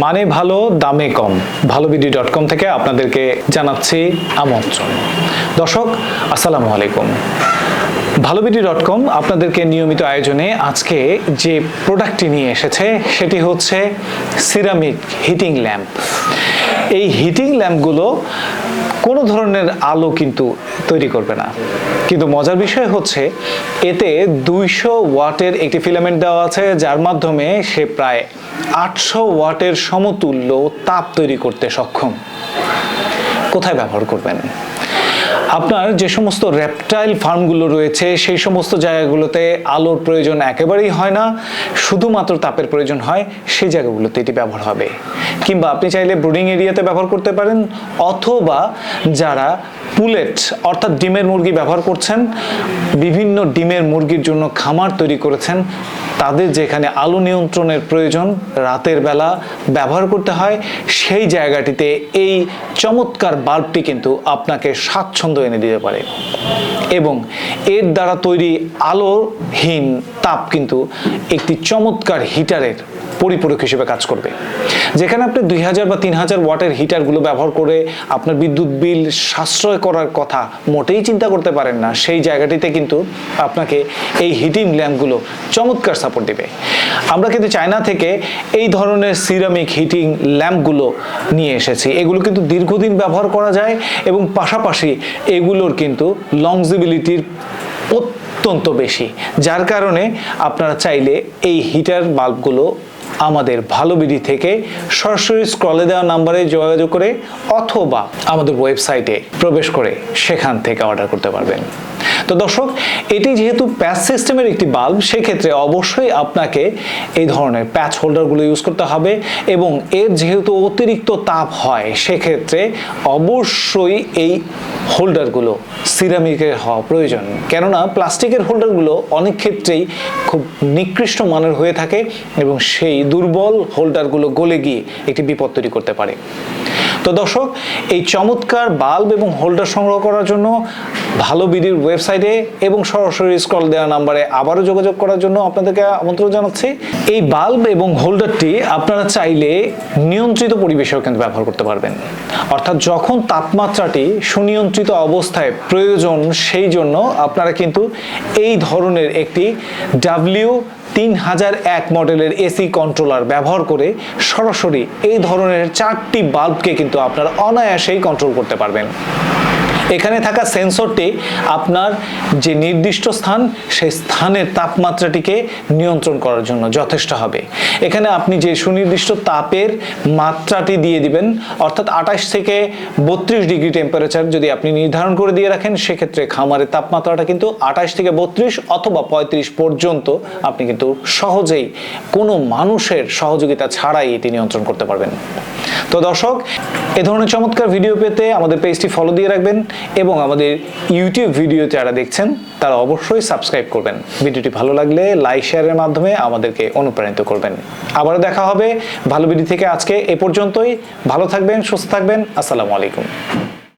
মানে ভালো, দামে কম। ভালো বিডি ডট কম থেকে আপনাদেরকে জানাচ্ছি আমন্ত্রণ। দর্শক, আসসালামু আলাইকুম। ভালোবিডি ডট কম আপনাদেরকে নিয়মিত আয়োজনে আজকে যে প্রোডাক্টটি নিয়ে এসেছে, সেটি হচ্ছে সিরামিক হিটিং ল্যাম্প এই হিটিং ল্যাম্পগুলো কোনো ধরনের আলো কিন্তু তৈরি করবে না। কিন্তু মজার বিষয় হচ্ছে, এতে দুইশো ওয়াটের একটি ফিলামেন্ট দেওয়া আছে, যার মাধ্যমে সে প্রায় আটশো ওয়াটের সমতুল্য তাপ তৈরি করতে সক্ষম। কোথায় ব্যবহার করবেন? আপনার যে সমস্ত রেপটাইল ফার্মগুলো রয়েছে, সেই সমস্ত জায়গাগুলোতে আলোর প্রয়োজন একেবারেই হয় না, শুধুমাত্র তাপের প্রয়োজন হয়, সেই জায়গাগুলোতে এটি ব্যবহার হবে। কিংবা আপনি চাইলে ব্রুডিং এরিয়াতে ব্যবহার করতে পারেন, অথবা যারা পুলেট অর্থাৎ ডিমের মুরগি ব্যবহার করছেন, বিভিন্ন ডিমের মুরগির জন্য খামার তৈরি করেছেন তাদের যেখানে আলো নিয়ন্ত্রণের প্রয়োজন রাতের বেলা ব্যবহার করতে হয়, সেই জায়গাটিতে এই চমৎকার বাল্বটি কিন্তু আপনাকে স্বাচ্ছন্দ্য এনে দিতে পারে। এবং এর দ্বারা তৈরি আলোহীন তাপ কিন্তু একটি চমৎকার হিটারের পরিপূরক হিসেবে কাজ করবে। যেখানে আপনি দুই হাজার বা তিন হাজার ওয়াটের হিটারগুলো ব্যবহার করে আপনার বিদ্যুৎ বিল সাশ্রয় করার কথা মোটেই চিন্তা করতে পারেন না, সেই জায়গাটিতে কিন্তু আপনাকে এই হিটিং ল্যাম্পগুলো চমৎকার সাপোর্ট দেবে। আমরা কিন্তু চায়না থেকে এই ধরনের সিরামিক হিটিং ল্যাম্পগুলো নিয়ে এসেছি। এগুলো কিন্তু দীর্ঘদিন ব্যবহার করা যায় এবং পাশাপাশি এগুলোর কিন্তু লংজিবিলিটির অত্যন্ত বেশি। যার কারণে আপনারা চাইলে এই হিটার বাল্বগুলো আমাদের ভালো বিডি থেকে সরাসরি স্ক্রলে দেওয়া নাম্বারে যোগাযোগ করে অথবা আমাদের ওয়েবসাইটে প্রবেশ করে সেখান থেকে অর্ডার করতে পারবেন। তো দর্শক, এটি যেহেতু প্যাচ সিস্টেমের একটি বাল্ব সেক্ষেত্রে অবশ্যই আপনাকে এই ধরনের প্যাচ হোল্ডারগুলো ইউজ করতে হবে এবং এর যেহেতু অতিরিক্ত তাপ হয়, সেক্ষেত্রে অবশ্যই এই হোল্ডারগুলো সিরামিকের হওয়া প্রয়োজন। কেননা প্লাস্টিকের হোল্ডারগুলো অনেক ক্ষেত্রেই খুব নিকৃষ্ট মানের হয়ে থাকে এবং সেই দুর্বল হোল্ডারগুলো গলে গিয়ে একটি বিপদ তৈরি করতে পারে। তো দর্শক, এই চমৎকার বাল্ব এবং হোল্ডার সংগ্রহ করার জন্য ভালো বিডির ওয়েবসাইটে এবং সরাসরি স্ক্রল দেওয়া নাম্বারে আবারও যোগাযোগ করার জন্য আপনাদেরকে আমন্ত্রণ জানাচ্ছি। এই বাল্ব এবং হোল্ডারটি আপনারা চাইলে নিয়ন্ত্রিত পরিবেশেও কিন্তু ব্যবহার করতে পারবেন। অর্থাৎ যখন তাপমাত্রাটি সুনিয়ন্ত্রিত অবস্থায় প্রয়োজন সেই জন্য আপনারা কিন্তু এই ধরনের একটি ডাব্লিউ তিন হাজার এক মডেলের এসি কন্ট্রোলার ব্যবহার করে সরাসরি এই ধরনের চারটি বাল্বকে কিন্তু আপনারা অনায়াসেই কন্ট্রোল করতে পারবেন। এখানে থাকা সেন্সরটি আপনার যে নির্দিষ্ট স্থান, সেই স্থানের তাপমাত্রাটিকে নিয়ন্ত্রণ করার জন্য যথেষ্ট হবে। এখানে আপনি যে সুনির্দিষ্ট তাপের মাত্রাটি দিয়ে দিবেন, অর্থাৎ আঠাশ থেকে বত্রিশ ডিগ্রি টেম্পারেচার যদি আপনি নির্ধারণ করে দিয়ে রাখেন, সেক্ষেত্রে খামারের তাপমাত্রাটা কিন্তু আঠাশ থেকে বত্রিশ অথবা পঁয়ত্রিশ পর্যন্ত আপনি কিন্তু সহজেই কোনো মানুষের সহযোগিতা ছাড়াই এটি নিয়ন্ত্রণ করতে পারবেন। তো দর্শক, এ ধরনের চমৎকার ভিডিও পেতে আমাদের পেজটি ফলো দিয়ে রাখবেন এবং আমাদের ইউটিউব ভিডিও যারা দেখছেন, তারা অবশ্যই সাবস্ক্রাইব করবেন। ভিডিওটি ভালো লাগলে লাইক শেয়ারের মাধ্যমে আমাদেরকে অনুপ্রাণিত করবেন। আবারও দেখা হবে ভালো ভিডিও থেকে আজকে এ পর্যন্তই। ভালো থাকবেন, সুস্থ থাকবেন। আসসালামু আলাইকুম।